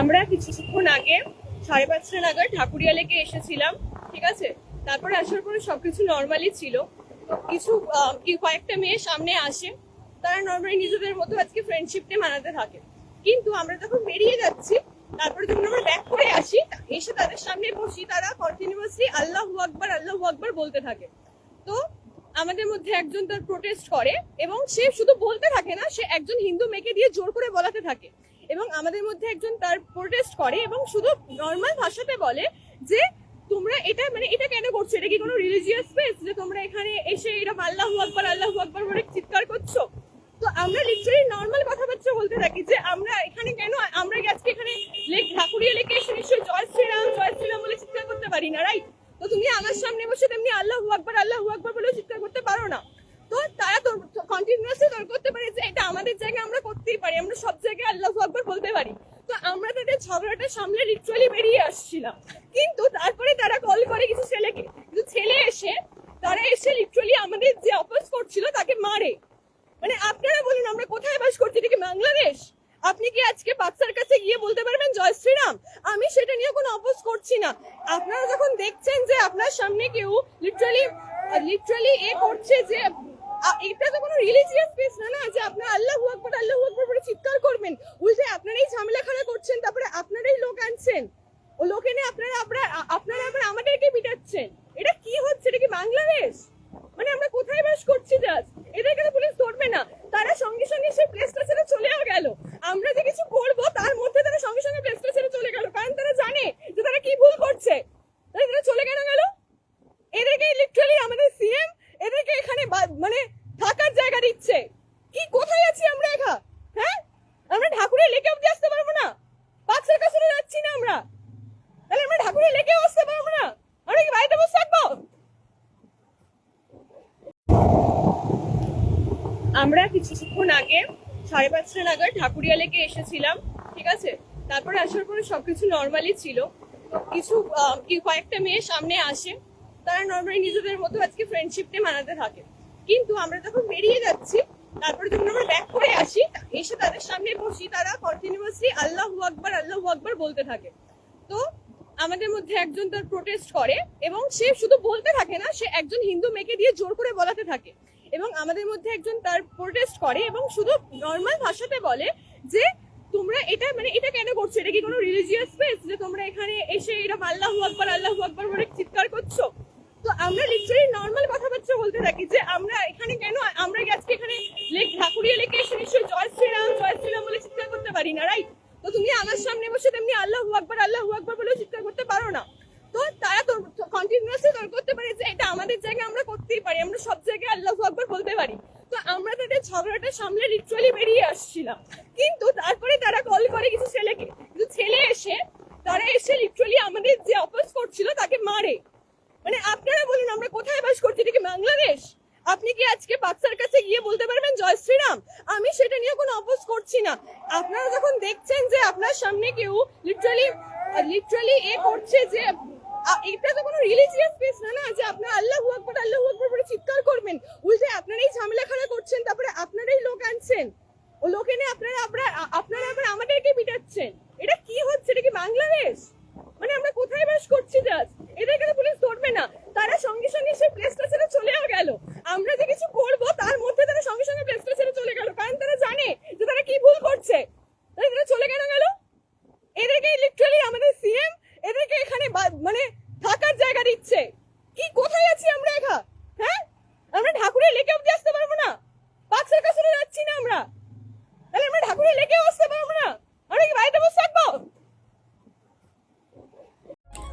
আমরা কিছুক্ষণ আগে সাড়ে পাঁচটা নাগাদ ঠাকুরিয়া লেকে এসেছিলাম, ঠিক আছে? তারপরে আসার পরে সবকিছু নর্মালি ছিল। কিছু কয়েকটা মেয়ে সামনে আসে, তারা নর্মালি নিজেদের মতো আজকে ফ্রেন্ডশিপ ডে মানাতে থাকে। কিন্তু আমরা যখন বেরিয়ে যাচ্ছি, তারপরে যখন আমরা ব্যাক করে আসি, এসে তাদের সামনে বসি, তারা কন্টিনিউয়াসলি আল্লাহ আকবার আল্লাহ আকবার বলতে থাকে। তো আমাদের মধ্যে একজন তার প্রোটেস্ট করে এবং সে শুধু বলতে থাকে না, সে একজন হিন্দু মেয়েকে দিয়ে জোর করে বলাতে থাকে। এবং আমাদের মধ্যে একজন তার প্রোটেস্ট করে এবং শুধু নর্মাল ভাষাতে বলে যে, তোমরা এটা মানে এটা কেন করছ? এটা কি কোনো রিলিজিয়াস স্পেস যে তোমরা এখানে এসে এরকম আল্লাহ আকবার আল্লাহ আকবার বলে চিৎকার করছ? তো আমরা লিটারালি নর্মাল কথাবার্তা বলতে থাকি যে, আমরা এখানে কেন, আমরা আজকে এখানে লেক ঠাকুরিয়া লেকে এসে নিশ্চয়ই জয় শ্রীরাম জয় শ্রীরাম বলে চিৎকার করতে পারি না রাইট তো তুমি আমার সামনে বসে তেমনি আল্লাহ আকবার আল্লাহ আকবার বলে চিৎকার করতে পারো না। তারা কন্টিনিউয়াসলি তর্ক করতে পারে যে এটা আমাদের জায়গায় আমরা করতেই পারি, আমরা সব জায়গায় আল্লাহু আকবার বলতে পারি। তো আমরা তাদের ঝগড়াটা সামলে লিটারালি বেরিয়ে আসছিলাম। কিন্তু তারপরে তারা কল করে কিছু ছেলেকে। কিছু ছেলে এসে, তারা এসে লিটারালি আমাদের যে অপোজ করছিল তাকে মারে। মানে আপনারা বলুন, আমরা কোথায় বাস করছি? এটা কি বাংলাদেশ? আপনি কি আজকে বাচ্চার কাছে গিয়ে বলতে পারবেন, জয় শ্রীরাম আমি সেটা নিয়ে কোনো অপোজ করছি না। আপনারা যখন দেখছেন যে আপনার সামনে কেউ লিটারালি লিটারালি এ করছে যে এটা তো কোনো রিলিজিয়াস স্পেস না না, যে আপনার আল্লাহু আকবার আল্লাহু আকবার বলে চিৎকার করবেন। উল্টে আপনারাই ঝামেলা খাড়া করছেন, তারপরে আপনারাই লোক আনছেন। ও লোক এনে আপনারা আপনারা আপনারা আবার আমাদেরকে পিটাচ্ছেন। এটা কি হচ্ছে? এটা কি বাংলাদেশ? মানে আমরা কোথায় বাস করছি জাস্ট এদেরকে তো পুলিশ ধরবে না। তারা সঙ্গে সঙ্গে সেই প্লেসটা ছেড়ে চলেও গেল। আমরা যে কিছু করব, তার মধ্যে তারা সঙ্গে সঙ্গে প্লেসটা ছেড়ে চলে গেল। কারণ তারা জানে যে তারা কি ভুল করছে। তারা চলে কেন গেল? এদেরকে লিটারালি আমাদের সিএম এদেরকে এখানে মানে থাকার জায়গা দিচ্ছে কি, কোথায় আছি আমরা এখা হ্যাঁ? আমরা ঠাকুরের লেকে অব্দি আসতে পারব না। বাক্সের কাছে যাচ্ছি না আমরা। তাহলে আমরা ঠাকুরের লেকেও আসতে পারব না। আমরা কি বাড়িতে বসে থাকব? আমরা কিছুক্ষণ আগে সাড়ে পাঁচটা নাগাদ ঠাকুরিয়া লেকে এসেছিলাম, ঠিক আছে? তারপরে আসার পরে সবকিছু নর্মালি ছিল। কিছু কয়েকটা মেয়ে সামনে আসে। তারা নর্মালি নিজেদের মতো আজকে ফ্রেন্ডশিপ ডে মানাতে থাকে। কিন্তু আমরা যখন বেরিয়ে যাচ্ছি, তারপরে যখন আমরা ব্যাক করে আসি, এসে তাদের সামনে বসি, তারা কন্টিনিউয়াসলি আল্লাহু আকবার আল্লাহু আকবার বলতে থাকে। তো আমাদের মধ্যে একজন তার প্রোটেস্ট করে এবং সে শুধু বলতে থাকে না, সে একজন হিন্দু মেয়েকে দিয়ে জোর করে বলাতে থাকে। এবং আমাদের মধ্যে একজন তার প্রোটেস্ট করে এবং শুধু নর্মাল ভাষাতে বলে যে, তোমরা এটা মানে এটা কেন করছ? এটা কি কোনো রিলিজিয়াস স্পেস যে তোমরা এখানে এসে এরকম আল্লাহ আকবার আল্লাহ আকবার বলে চিৎকার করছ? তো আমরা লিটারালি নর্মাল বলতে থাকি যে আমরা এখানে কেন, আমরা আজকে এখানে লেক ঠাকুরিয়া লেকে এসে নিশ্চয়ই জয় শ্রীরাম জয় শ্রীরাম বলে চিৎকার করতে পারি না রাইট তো তুমি আমার সামনে বসে তেমনি আল্লাহু আকবার আল্লাহু আকবার বলে চিৎকার করতে পারো না। তো তারা তো কন্টিনিউয়াসলি তর্ক করতে পারে যে এটা আমাদের জায়গায় আমরা করতেই পারি, আমরা সব জায়গায় আল্লাহু আকবার বলতে পারি। তো আমরা তাদের ঝগড়াটা সামলে লিটারালি বেরিয়ে আসছিলাম। কিন্তু তারপরে তারা কল করে কিছু ছেলেকে কিছু ছেলে এসে তারা এসে লিটারালি আমাদের যে অপোজ করছিল তাকে মারে মানে আপনারা বলুন আমরা কোথায় বাস করছি এটা কি বাংলাদেশ আপনি কি আজকে বাচ্চার কাছে গিয়ে বলতে পারবেন, জয় শ্রীরাম আমি সেটা নিয়ে কোনো অপোজ করছি না। আপনারা যখন দেখছেন যে আপনার সামনে কেউ লিটারালি লিটারালি এ করছে যে এটা তো কোনো রিলিজিয়াস স্পেস না না? যে আপনার আল্লাহু আকবার, আল্লাহ আকবার বলে চিৎকার করবেন। উল্টে আপনারাই ঝামেলা খাড়া করছেন, তারপরে আপনারাই লোক আনছেন। ও লোক এনে আপনারা আপনারা আপনারা আবার আমাদেরকে পিটাচ্ছেন এটা কি হচ্ছে এটা কি বাংলাদেশ মানে আমরা কোথায় বাস করছি জাস্ট এদেরকে তো পুলিশ ধরবে না তারা সঙ্গে সঙ্গে সেই প্লেসটা ছেড়ে চলেও গেল আমরা যে কিছু করব তার মধ্যে তারা সঙ্গে সঙ্গে প্লেসটা ছেড়ে চলে গেল কারণ তারা জানে যে তারা কি ভুল করছে তাই তারা চলে কেন গেল এদেরকে লিটারালি আমাদের সিএম এদেরকে এখানে বা- মানে থাকার জায়গা দিচ্ছে কি কোথায় আছি আমরা এখা হ্যাঁ আমরা ঠাকুরের লেকে অব্দি আসতে পারব না বাক্সের কাছে যাচ্ছি না আমরা তাহলে আমরা ঠাকুরের লেকেও আসতে পারব না আমরা কি বাড়িতে বসে থাকব